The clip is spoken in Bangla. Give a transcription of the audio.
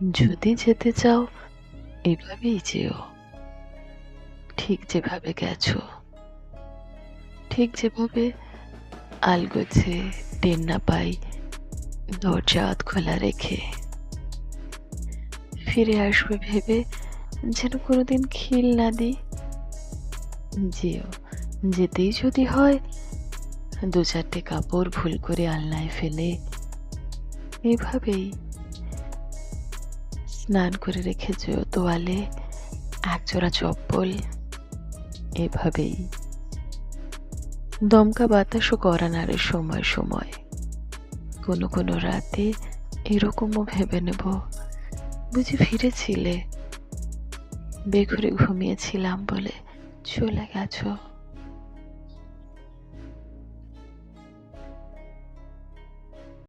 যদি যেতে চাও, এভাবেই যেও। ঠিক যেভাবে গেছো, ঠিক যেভাবে আলগোছে টেন না পাই, দরজা খোলা রেখে। ফিরে আসবে ভেবে যেন কোনোদিন খিল না দিই। যেও, যেতেই যদি হয়, দু চারটে কাপড় ভুল করে আলনায় ফেলে, এভাবেই স্নান করে রেখেছ তোয়ালে একজোড়া চপ্পল, এভাবেই। দমকা বাতাসও করা নাড়ে সময় সময়। কোনো কোনো রাতে এরকমও ভেবে নেব। বুঝি ফিরেছিলে? বেঘরে ঘুমিয়েছিলাম বলে চলে গেছো।